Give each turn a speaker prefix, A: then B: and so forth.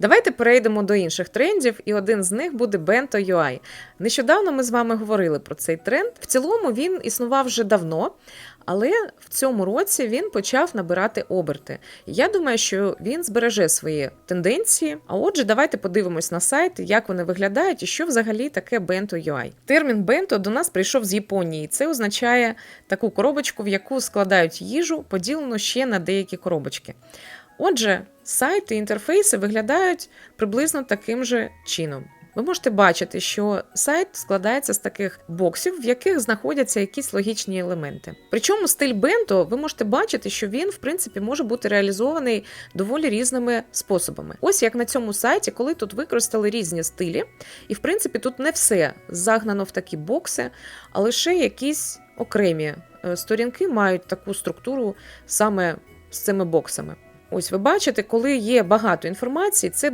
A: Давайте перейдемо до інших трендів, і один з них буде Bento UI. Нещодавно ми з вами говорили про цей тренд. В цілому він існував вже давно, але в цьому році він почав набирати оберти. Я думаю, що він збереже свої тенденції. А отже, давайте подивимось на сайт, як вони виглядають і що взагалі таке Bento UI. Термін Bento до нас прийшов з Японії. Це означає таку коробочку, в яку складають їжу, поділену ще на деякі коробочки. Отже, сайти і інтерфейси виглядають приблизно таким же чином. Ви можете бачити, що сайт складається з таких боксів, в яких знаходяться якісь логічні елементи. Причому стиль Бенто ви можете бачити, що він, в принципі, може бути реалізований доволі різними способами. Ось як на цьому сайті, коли тут використали різні стилі, і в принципі тут не все загнано в такі бокси, а лише якісь окремі е, сторінки мають таку структуру саме з цими боксами. Ось ви бачите, коли є багато інформації, це